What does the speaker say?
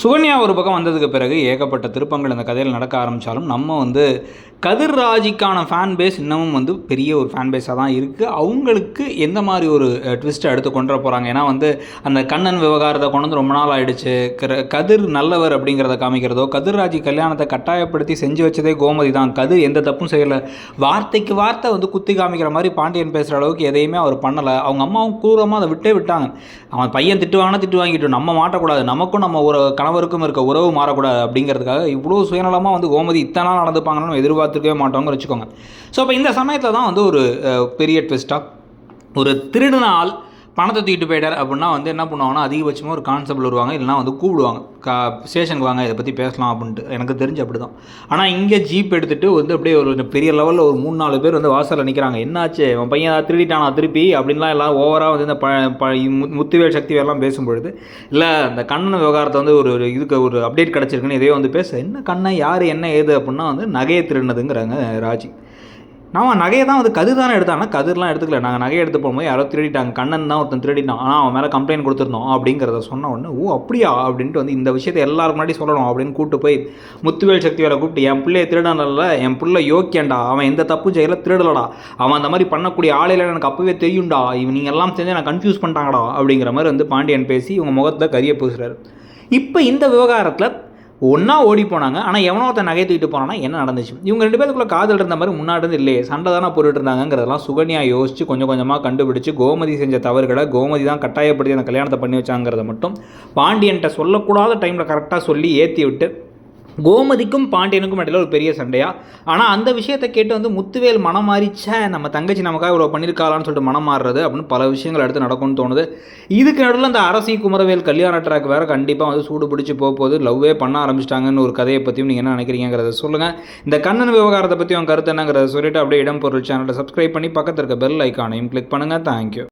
சுகன்யா ஒரு பக்கம் வந்ததுக்கு பிறகு ஏகப்பட்ட திருப்பங்கள் இந்த கதையில் நடக்க ஆரம்பித்தாலும் நம்ம வந்து கதிர்ராஜிக்கான ஃபேன் பேஸ் இன்னமும் வந்து பெரிய ஒரு ஃபேன் பேஸாக தான் இருக்குது அவங்களுக்கு எந்த மாதிரி ஒரு ட்விஸ்ட்டை எடுத்து கொண்டு வர போகிறாங்க ஏன்னா வந்து அந்த கண்ணன் விவகாரத்தை கொண்டு வந்து ரொம்ப நாள் ஆகிடுச்சு கதிர் நல்லவர் அப்படிங்கிறத காமிக்கிறதோ கதிர்ராஜி கல்யாணத்தை கட்டாயப்படுத்தி செஞ்சு வச்சதே கோமதி தான். கதிர் எந்த தப்பும் செய்யலை. வார்த்தைக்கு வார்த்தை வந்து குத்தி காமிக்கிற மாதிரி பாண்டியன் பேசுகிற அளவுக்கு எதையுமே அவர் பண்ணலை. அவங்க அம்மாவும் கூறமாக அதை விட்டே விட்டாங்க. அவன் பையன் திட்டு வாங்கினா திட்டு வாங்கிட்டு நம்ம மாட்டக்கூடாது. நமக்கும் நம்ம ஒரு கணவருக்கும் இருக்க உறவு மாறக்கூடாது அப்படிங்கிறதுக்காக இவ்வளோ சுயநலமாக வந்து கோமதி இத்தனை நாள் நடந்துப்பாங்கன்னு நம்ம எதிர்பார்த்துக்கவே மாட்டோங்க வச்சுக்கோங்க. ஸோ அப்போ இந்த சமயத்தில் தான் வந்து ஒரு பெரிய ட்விஸ்ட்டாக ஒரு திருடினால் பணத்தை தூக்கிட்டு போயிட்டார் அப்படின்னா வந்து என்ன பண்ணுவாங்கன்னா அதிகபட்சமாக ஒரு கான்செப்ட் வருவாங்க இல்லைனா வந்து கூப்பிடுவாங்க. கா ஸ்டேஷனுக்கு வாங்க இதை பற்றி பேசலாம் அப்படின்ட்டு. எனக்கு தெரிஞ்சு அப்படி தான் ஆனால் இங்கே ஜீப் எடுத்துகிட்டு வந்து அப்படியே ஒரு பெரிய லெவலில் ஒரு மூணு நாலு பேர் வந்து வாசலில் நிற்கிறாங்க என்னாச்சு? அவன் பையன் ஏதாவது திருடிட்டானா? திருப்பி? அப்படின்லாம் எல்லாம் ஓவராக வந்து இந்த ப ப மு- முத்துவேல் எல்லாம் பேசும்பொழுது இல்லை அந்த கண்ணன் விவகாரத்தை வந்து ஒரு ஒரு இதுக்கு ஒரு அப்டேட் கிடச்சிருக்குன்னு இதே வந்து பேச. என்ன கண்ணன்? யார்? என்ன? ஏது? அப்படின்னா வந்து நகையை திருடினதுங்கிறாங்க ராஜி. நம்ம நகையை தான் வந்து கதிர் தானே எடுத்தாங்கன்னா கதிர்லாம் எடுத்துக்கல. நாங்கள் நகையை எடுத்து போகும்போது யாரோ திருடிட்டாங்க. கண்ணன் தான் ஒருத்தன் திருடிட்டான். ஆனால் அவன் மேலே கம்ப்ளைண்ட் கொடுத்துருந்தோம் அப்படிங்கிறத சொன்ன உடனே ஓ அப்படியா? அப்படின்ட்டு வந்து இந்த விஷயத்தை எல்லாரும் முன்னாடி சொல்லணும் அப்படின்னு கூப்பிட்டு போய் முத்துவேல் சக்தி வேலை கூப்பிட்டு என் பிள்ளைய திருடனல்ல என் பிள்ளை யோக்கியண்டா அவன் எந்த தப்பு செய்யல திருடலடா. அவன் அந்த மாதிரி பண்ணக்கூடிய ஆளையில எனக்கு அப்பவே தெரியும்டா. இவன் நீங்கள் எல்லாம் செஞ்சு நான் கன்ஃபியூஸ் பண்ணிட்டாங்கடா. அப்படிங்கிற மாதிரி வந்து பாண்டியன் பேசி இவங்க முகத்தில் கரிய பூசுறாரு. இப்போ இந்த விவகாரத்தில் ஒன்றா ஓடி போனாங்க. ஆனால் எவனோ ஒருத்தன் நகை தூக்கிட்டு போனான்னா என்ன நடந்துச்சு? இவங்க ரெண்டு பேருக்குள்ளே காதல் இருந்த மாதிரி முன்னாடி இருந்து இல்லையே. சண்டை தானே போட்டுட்டு இருந்தாங்கிறதெல்லாம் சுகன்யா யோசிச்சு கொஞ்சம் கொஞ்சமாக கண்டுபிடிச்சு கோமதி செஞ்ச தவறுகளை கோமதி தான் கட்டாயப்படுத்தி அந்த கல்யாணத்தை பண்ணி வச்சாங்கிறத மட்டும் பாண்டியன்ட்ட சொல்லக்கூடாத டைமில் கரெக்டாக சொல்லி ஏற்றி விட்டு கோமதிக்கும் பாண்டியனுக்கும் இடையில ஒரு பெரிய சண்டையா? ஆனால் அந்த விஷயத்தை கேட்டு வந்து முத்துவேல் மனம் மாறிச்சே நம்ம தங்கச்சி நமக்காக இவ்வளோ பண்ணியிருக்காளான்னு சொல்லிட்டு மனம் மாறுறது அப்படின்னு பல விஷயங்கள் அடுத்து நடக்கும்னு தோணுது. இதுக்கு நடுவில் அந்த அரசி குமரவேல் கல்யாண ட்ராக் வேறு கண்டிப்பாக வந்து சூடு பிடிச்சி போக போகுது. லவ்வே பண்ண ஆரம்பிச்சிட்டாங்கன்னு ஒரு கதையை பற்றியும் நீங்கள் என்ன நினைக்கிறீங்கிறத சொல்லுங்கள் இந்த கண்ணன் விவகாரத்தை பற்றி உங்கள் கருத்து என்னங்கிறத சொல்லிட்டு அப்படியே இடம் பொருள் சேனலை சப்ஸ்கிரைப் பண்ணி பக்கத்தில் இருக்க பெல் ஐக்கானையும் கிளிக் பண்ணுங்கள் தேங்க்யூ